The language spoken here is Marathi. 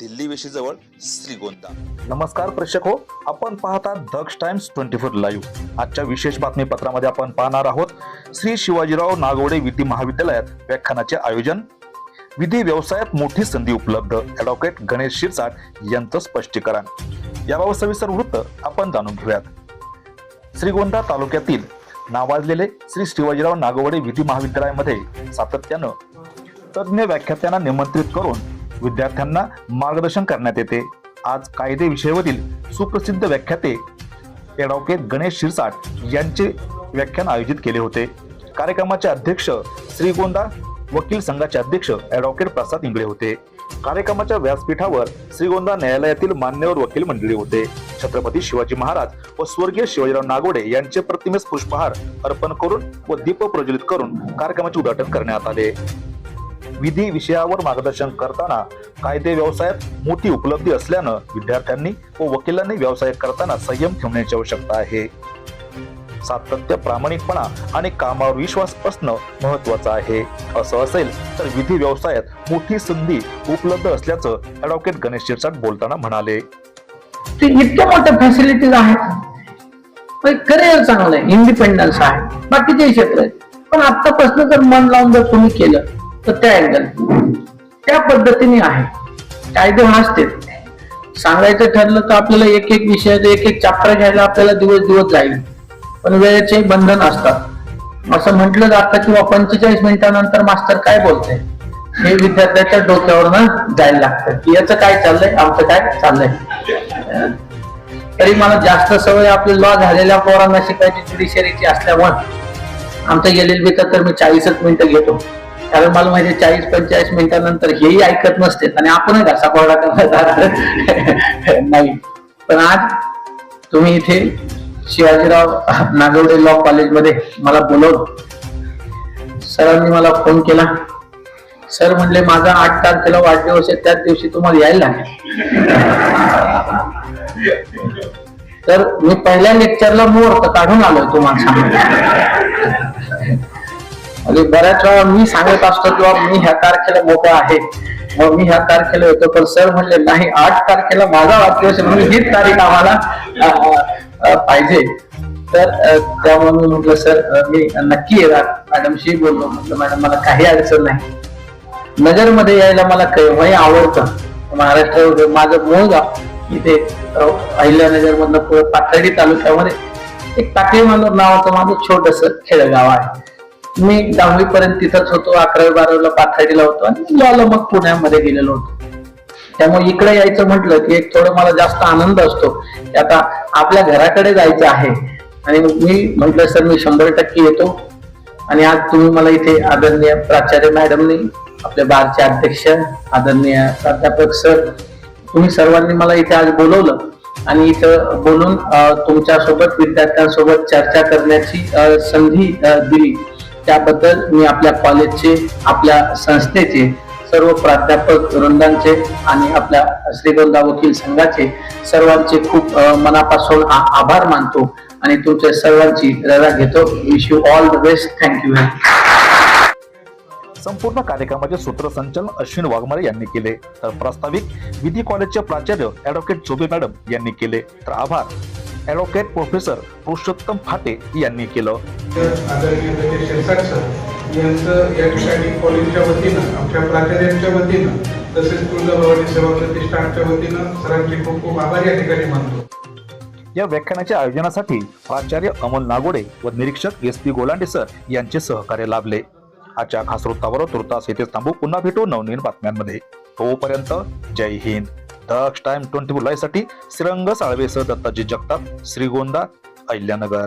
Delhi वेशीजवळ श्रीगोंदा. नमस्कार प्रेक्षक हो आपण पाहता Daksh times twenty four live. आजच्या विशेष बातमीपत्रामध्ये आपण पाहणार आहोत श्री शिवाजीराव नागवडे विधी महाविद्यालयात व्याख्यानाचे आयोजन विधी व्यवसायात मोठी संधी उपलब्ध ॲडव्होकेट गणेश शिरसाट यांचं स्पष्टीकरण. याबाबत सविस्तर वृत्त आपण जाणून घेऊयात. श्रीगोंदा तालुक्यातील नावाजलेले श्री शिवाजीराव नागवडे विधी महाविद्यालयामध्ये सातत्यानं तज्ज्ञ व्याख्यात्यांना निमंत्रित करून विद्यार्थ्यांना मार्गदर्शन करण्यात येते. आज कायदे विषयावरील सुप्रसिद्ध व्याख्याते ॲडव्होकेट गणेश शिरसाट यांचे व्याख्यान आयोजित केले होते. कार्यक्रमाचे अध्यक्ष श्रीगोंदा वकील संघाचे अध्यक्ष ॲडव्होकेट प्रसाद इंगळे होते. कार्यक्रमाच्या व्यासपीठावर श्रीगोंदा न्यायालयातील मान्यवर वकील मंडळी होते. छत्रपती शिवाजी महाराज व स्वर्गीय शिवाजीराव नागोडे यांचे प्रतिमेस पुष्पहार अर्पण करून व दीप प्रज्वलित करून कार्यक्रमाचे उद्घाटन करण्यात आले. विधी विषयावर मार्गदर्शन करताना कायदे व्यवसायात मोठी उपलब्धी असल्यानं विद्यार्थ्यांनी व वकिलांनी व्यवसाय करताना संयम ठेवण्याची आवश्यकता आहे. सातत्य प्रामाणिकपणा आणि कामावर विश्वास असणं महत्वाचं आहे. असं असेल तर विधी व्यवसायात मोठी संधी उपलब्ध असल्याचं ॲडव्होकेट गणेश शिरसाट बोलताना म्हणाले. ते इतक्या मोठ्या फॅसिलिटीज आहेत. करिअर चांगलं आहे इंडिपेंडन्स आहे. बाकीचे क्षेत्र आहेत. पण आतापासून जर मन लावून जर तुम्ही केलं तर त्या अँगल त्या पद्धतीने आहे. कायदे वाचते सांगायचं ठरलं तर आपल्याला एक एक विषय एक एक चॅप्टर घ्यायला आपल्याला दिवस दिवस जाईल. पण वेळेचे बंधन असतात. असं म्हटलं जातं किंवा पंचेचाळीस मिनिटानंतर मास्तर काय बोलते हे विद्यार्थ्याच्या डोक्यावरनं जायला लागतं. की याचं काय चाललंय? आमचं काय चाललंय? तरी मला जास्त सवय आपली लॉ झालेल्या पोरांना शिकायची ज्युडिशरीची असल्यामुळे. आमचं गेलेलं बेतात तर मी चाळीसच मिनिटं घेतो. कारण मला माहिती चाळीस पंचेचाळीस मिनिटानंतर हेही ऐकत नसते. आणि आपणही घासा कोरडा करणार नाही. पण आज तुम्ही इथे शिवाजीराव नागवडे लॉ कॉलेजमध्ये मला बोलवलं. सरांनी मला फोन केला. सर म्हणले माझा आठ तारखेला वाढदिवस आहे त्याच दिवशी तुम्हाला यायला लागेल. तर मी पहिल्या लेक्चरला मुहूर्त काढून आलोय तुम्हाला म्हणजे बऱ्याच वेळा मी सांगत असतो किंवा मी ह्या तारखेला मोठा आहे. मग मी ह्या तारखेला येतो पण सर म्हणले नाही आठ तारखेला माझा वाढदिवस म्हणून हीच तारीख आम्हाला पाहिजे. तर त्यामुळे मी म्हटलं सर मी नक्की येणार. मॅडमशी बोललो म्हटलं मॅडम मला काही अडचण नाही. नगरमध्ये यायला मला केव्हाही आवडतं. महाराष्ट्र माझं मूळ गाव इथे अहिल्या अहिल्यानगर मधलं पुढे पाथर्डी तालुक्यामध्ये एक टाकळी मालूर नावाचं माझं छोटस खेडगाव आहे. मी दहावी पर्यंत तिथंच होतो अकरावी बारावीला पाथर्डीला होतो आणि लॉला मग पुण्यामध्ये गेलेलो होतो. त्यामुळे इकडे यायचं म्हटलं की एक थोडं मला जास्त आनंद असतो की आता आपल्या घराकडे जायचं आहे. आणि मी म्हटलं सर मी शंभर टक्के येतो. आणि आज तुम्ही मला इथे आदरणीय प्राचार्य मॅडमनी आपल्या बारचे अध्यक्ष आदरणीय प्राध्यापक सर तुम्ही सर्वांनी मला इथे आज बोलवलं. आणि इथं बोलून तुमच्यासोबत विद्यार्थ्यांसोबत चर्चा करण्याची संधी दिली. त्याबद्दल मी आपल्या कॉलेजचे आपल्या संस्थेचे सर्व प्राध्यापक वृंदांचे आणि आपल्या श्रीगोंदा वकील संघाचे सर्वांचे खूप मनापासून आभार मानतो आणि तुमच्या सर्वांची रजा घेतो. Wish you all the best thank you संपूर्ण कार्यक्रमाचे सूत्रसंचालन अश्विन वाघमारे यांनी केले. तर प्रास्ताविक विधी कॉलेजचे प्राचार्य ऍडव्होकेट चोबे मॅडम यांनी केले. तर आभार. ॲडव्होकेट प्रोफेसर पुरुषोत्तम फाटे यांनी केलं. यांचं या ठिकाणी कॉलेजच्या वतीनं आमच्या प्राचार्यांच्या वतीनं तसेच तुळजाभवानी सेवा प्रतिष्ठानच्या वतीनं सरांचे खूप खूप आभार या ठिकाणी मानतो. या व्याख्यानाच्या आयोजनासाठी प्राचार्य अमोल नागोडे व निरीक्षक एस पी गोलांडे सर यांचे सहकार्य लाभले. आजच्या खास वृत्तावर तुर्तास येथेच थांबू. पुन्हा भेटू नवनवीन बातम्यांमध्ये. तोपर्यंत जय हिंद. दक्ष टाइम ट्वेंटी फोरसाठी श्रीरंग साळवेसह दत्ताजी जगताप श्रीगोंदा अहिल्यानगर।